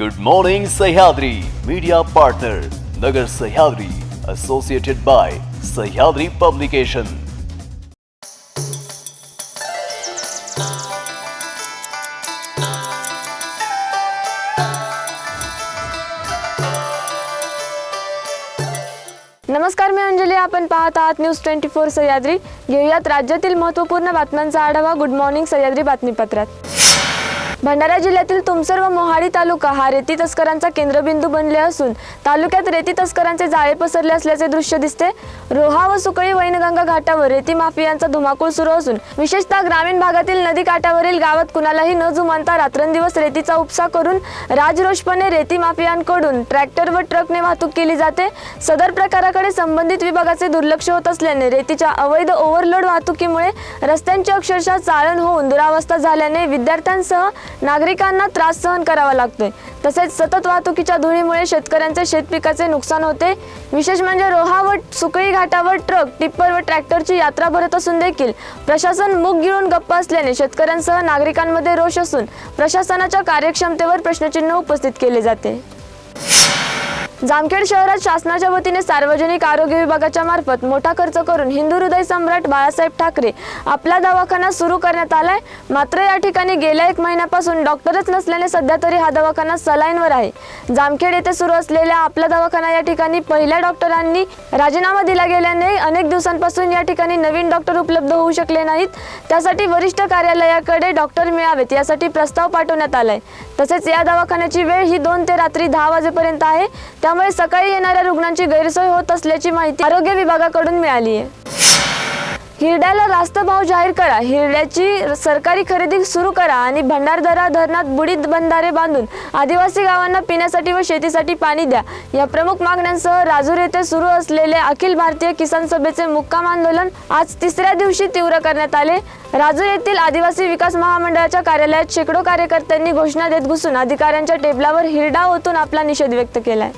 Good morning Sahyadri media partner Nagar Sahyadri associated by Sahyadri publication नमस्कार मी अंजली. आपण पाहत आहात न्यूज ट्वेंटी फोर सह्याद्री घेऊयात राज्यातील महत्त्वपूर्ण बातम्यांचा आढावा. गुड मॉर्निंग सह्याद्री बातमीपत्रात. भंडारा जिल्ह्यातील तुमसर व मोहाडी तालुका हा रेती तस्करांचा केंद्रबिंदू बनले असून तालुक्यात रेती तस्करांचे जाळे पसरले असल्याचे दृश्य दिसते. रोहा व सुकळी वैनगंगा घाटावर रेती माफियांचा धुमाकूळ सुरू असून विशेषतः ग्रामीण भागातील नदी काठावरील गावात कुणालाही न जुमानता रात्रंदिवस रेतीचा उपसा करून राजरोषपणे रेती माफियांकडून ट्रॅक्टर व ट्रकने वाहतूक केली जाते. सदर प्रकाराकडे संबंधित विभागाचे दुर्लक्ष होत असल्याने रेतीच्या अवैध ओव्हरलोड वाहतुकीमुळे रस्त्यांची अक्षरशः चाळण होऊन दुरावस्था झाल्याने विद्यार्थ्यांसह नागरिकांना त्रास सहन करावा लागतोय. तसेच सतत वाहतुकीच्या धुळीमुळे शेतकऱ्यांचे शेतपिकाचे नुकसान होते. विशेष म्हणजे रोहा व सुकळी घाटावर ट्रक टिप्पर व ट्रॅक्टरची यात्रा भरत असून देखील प्रशासन मुग गिळून गप्प असल्याने शेतकऱ्यांसह नागरिकांमध्ये रोष असून प्रशासनाच्या कार्यक्षमतेवर प्रश्नचिन्ह उपस्थित केले जाते. जामखेड शहरात शासनाच्या वतीने सार्वजनिक आरोग्य विभागाच्या मार्फत मोठा खर्च करून हिंदू हृदय सम्राट बाळासाहेब ठाकरे आपला दवाखाना सुरू करण्यात आलाय. मात्र या ठिकाणी गेल्या एक महिन्यापासून डॉक्टरच नसल्याने सध्या तरी हा दवाखाना सलाईनवर आहे. जामखेड येथे सुरू असलेल्या आपला दवाखाना या ठिकाणी पहिल्या डॉक्टरांनी राजीनामा दिला गेल्याने अनेक दिवसांपासून या ठिकाणी नवीन डॉक्टर उपलब्ध होऊ शकले नाहीत. त्यासाठी वरिष्ठ कार्यालयाकडे डॉक्टर मिळावेत यासाठी प्रस्ताव पाठवण्यात आलाय. तसेच या दवाखान्याची वेळ ही दोन ते रात्री दहा वाजेपर्यंत आहे. त्यामुळे सकाळी येणाऱ्या रुग्णांची गैरसोय होत असल्याची माहिती आरोग्य विभागाकडून मिळाली आहे. हिरड्याला रास्त भाव जाहीर करा. हिरड्याची सरकारी खरेदी सुरू करा आणि भंडारदरा धरणात बुडीत बंधारे बांधून आदिवासी गावांना पिण्यासाठी व शेतीसाठी पाणी द्या. या प्रमुख मागण्यांसह राजूर येथे सुरू असलेले अखिल भारतीय किसान सभेचे मुक्काम आंदोलन आज तिसऱ्या दिवशी तीव्र करण्यात आले. राजूर येथील आदिवासी विकास महामंडळाच्या कार्यालयात शेकडो कार्यकर्त्यांनी घोषणा देत घुसून अधिकाऱ्यांच्या टेबलावर हिरडा ओतून आपला निषेध व्यक्त केलाय.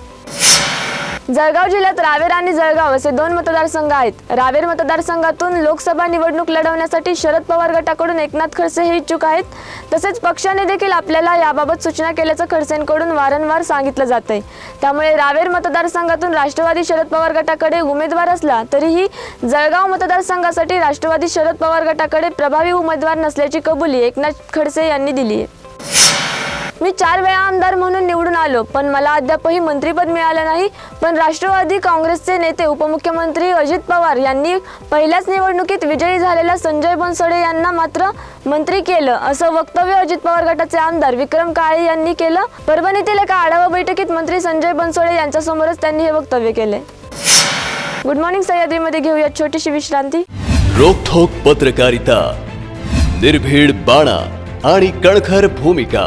जळगाव जिल्ह्यात रावेर आणि जळगाव असे दोन मतदारसंघ आहेत. रावेर मतदारसंघातून लोकसभा निवडणूक लढवण्यासाठी शरद पवार गटाकडून एकनाथ खडसे हे इच्छुक आहेत. तसेच पक्षाने देखील आपल्याला याबाबत सूचना केल्याचं खडसेंकडून वारंवार सांगितलं जात आहे त्यामुळे रावेर मतदारसंघातून राष्ट्रवादी शरद पवार गटाकडे उमेदवार असला तरीही जळगाव मतदारसंघासाठी राष्ट्रवादी शरद पवार गटाकडे प्रभावी उमेदवार नसल्याची कबुली एकनाथ खडसे यांनी दिली आहे मी चार वेळा आमदार म्हणून निवडून आलो पण मला अद्यापही मंत्रीपद मिळालं नाही. पण राष्ट्रवादी काँग्रेसचे नेते उपमुख्यमंत्री अजित पवार यांनी पहिल्याच निवडणुकीत विजयी झालेल्या संजय बनसोडे यांना मात्र मंत्री केलं असं वक्तव्य अजित पवार गटाचे आमदार विक्रम काळे यांनी केलं. परभणीतील एका आढावा बैठकीत मंत्री संजय बनसोडे यांच्यासमोरच त्यांनी हे वक्तव्य केले. गुड मॉर्निंग सह्याद्रीमध्ये घेऊया छोटीशी विश्रांती. रोखोक पत्रकारिता निर्भीड बाणा आणि कणखर भूमिका.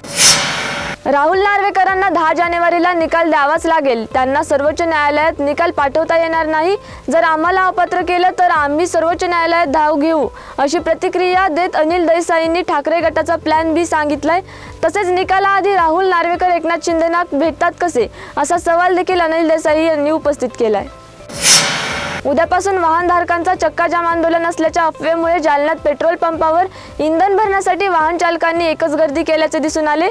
राहुल नार्वेकरांना दहा जानेवारीला निकाल द्यावाच लागेल. त्यांना सर्वोच्च न्यायालयात निकाल पाठवता येणार नाही. जर आम्हाला अपात्र केलं तर आम्ही सर्वोच्च न्यायालयात धाव घेऊ अशी प्रतिक्रिया देत अनिल देसाईंनी ठाकरे गटाचा प्लॅन बी सांगितलाय. तसेच निकालाआधी राहुल नार्वेकर एकनाथ शिंदेना भेटतात कसे? असा सवाल देखील अनिल देसाई यांनी उपस्थित केलाय. उद्यापासून वाहनधारकांचा चक्काजाम आंदोलन असल्याच्या अफवेमुळे जालन्यात पेट्रोल पंपावर इंधन भरण्यासाठी वाहन चालकांनी एकच गर्दी केल्याचे दिसून आले.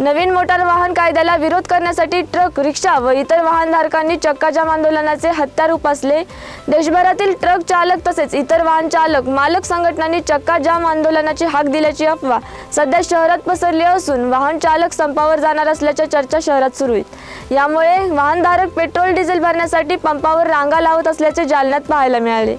नवीन मोटार वाहन कायद्याला विरोध करण्यासाठी ट्रक रिक्षा व इतर वाहनधारकांनी चक्काजाम आंदोलनाचे हत्यार उपासले देशभरातील ट्रक चालक तसेच इतर वाहन चालक मालक संघटनांनी चक्काजाम आंदोलनाची हाक दिल्याची अफवा सध्या शहरात पसरली असून वाहन चालक संपावर जाणार असल्याच्या चर्चा शहरात सुरू आहेत. यामुळे वाहनधारक पेट्रोल डिझेल भरण्यासाठी पंपावर रांगा लावत असल्याचे जालन्यात पाहायला मिळाले.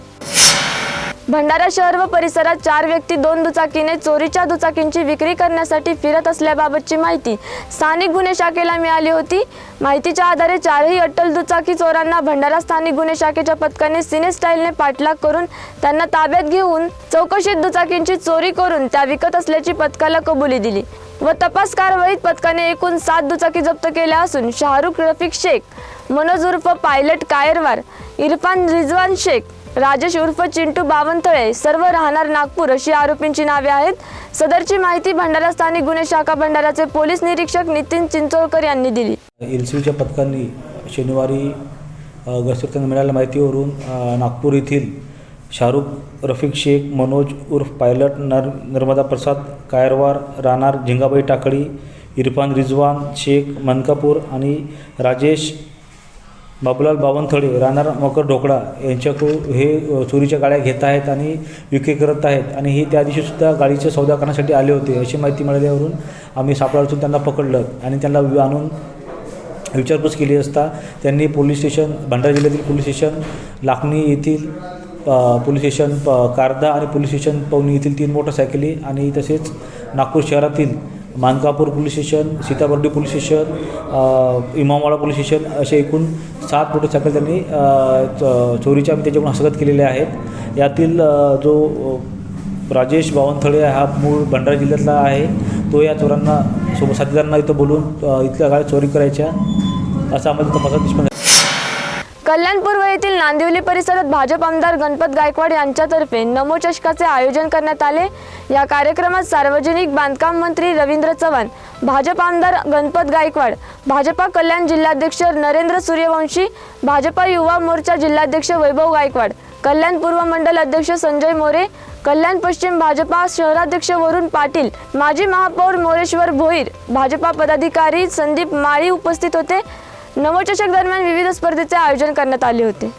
भंडारा शहर व परिसरात चार व्यक्ती दोन दुचाकीने चोरीच्या दुचाकींची विक्री करण्यासाठी फिरत असल्याबाबतची माहिती स्थानिक गुन्हे शाखेला मिळाली होती. माहितीच्या आधारे चारही अट्टल दुचाकी चोरांना भंडारा स्थानिक गुन्हे शाखेच्या पथकाने सिने स्टाईलने पाठलाग करून त्यांना ताब्यात घेऊन चौकशीत दुचाकींची चोरी करून त्या विकत असल्याची पथकाला कबुली दिली व तपास कारवाईत पथकाने एकूण सात दुचाकी जप्त केल्या असून शाहरुख रफिक शेख मनोज उर्फ पायलट कायरवार इरफान रिजवान शेख राजेश उर्फ चिंटू बावनथळे सर्व राहणार नागपूर अशी आरोपींची नावे आहेत. सदरची माहिती भंडारा स्थानिक गुन्हे शाखा भंडाराचे पोलीस निरीक्षक नितीन चिंचोळकर यांनी दिली. एलसीच्या पथकांनी शनिवारी अ, मिळालेल्या माहितीवरून नागपूर येथील शाहरुख रफिक शेख मनोज उर्फ पायलट नर नर्मदा प्रसाद कायरवार राहणार झिंगाबाई टाकळी इरफान रिजवान शेख मनकापूर आणि राजेश बाबूलाल बावनथळे राहणार मकर ढोकळा यांच्याकडून हे चोरीच्या गाड्या घेत आहेत आणि विक्री करत आहेत. आणि हे त्या दिवशीसुद्धा गाडीचे सौदा करण्यासाठी आले होते. अशी माहिती मिळाल्यावरून आम्ही सापळावरून त्यांना पकडलं आणि त्यांना वि- आणून विचारपूस केली असता त्यांनी पोलीस स्टेशन भंडारा जिल्ह्यातील पोलीस स्टेशन लाखणी येथील पोलीस स्टेशन प कारदा आणि पोलीस स्टेशन पवनी येथील तीन मोटरसायकली आणि तसेच नागपूर शहरातील Mankapur police station Sitabardi police station Imamwada police station असे एकूण सात मोटरसायकल त्यांनी चोरीच्या त्याच्याकडून हस्तगत केलेल्या आहेत. यातील जो राजेश बावनथळे हा मूळ भंडारा जिल्ह्यातला आहे तो या चोरांना सोबत साथीदारांना इथं बोलून इथल्या गाड्या चोरी करायच्या असा आम्हाला तपासात निष्पन्न कल्याण पूर्व येथील नांदिवली परिसरात भाजप आमदार गणपत गायकवाड यांच्यातर्फे नमो चषकाचे आयोजन करण्यात आले. या कार्यक्रमात सार्वजनिक बांधकाम मंत्री रवींद्र चव्हाण भाजप आमदार गणपत गायकवाड भाजपा कल्याण जिल्हाध्यक्ष नरेंद्र सूर्यवंशी भाजपा युवा मोर्चा जिल्हाध्यक्ष वैभव गायकवाड कल्याण पूर्व मंडल अध्यक्ष संजय मोरे कल्याण पश्चिम भाजपा शहराध्यक्ष वरुण पाटील माजी महापौर मोरेश्वर भोईर भाजपा पदाधिकारी संदीप माळी उपस्थित होते. नवचषक दरम्यान विविध स्पर्धेचे आयोजन करण्यात आले होते.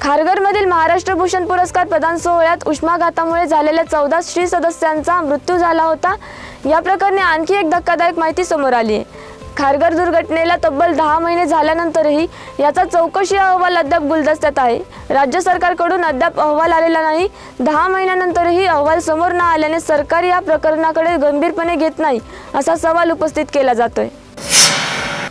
खारघरमधील महाराष्ट्र भूषण पुरस्कार प्रदान सोहळ्यात उष्माघातामुळे झालेल्या चौदा श्री सदस्यांचा मृत्यू झाला होता. या प्रकरणी आणखी एक धक्कादायक माहिती समोर आली आहे. खारघर दुर्घटनेला तब्बल दहा महिने झाल्यानंतरही याचा चौकशी अहवाल अद्याप गुलदस्त्यात आहे. राज्य सरकारकडून अद्याप अहवाल आलेला नाही. दहा महिन्यानंतरही अहवाल समोर न आल्याने सरकार या प्रकरणाकडे गंभीरपणे घेत नाही असा सवाल उपस्थित केला जातोय.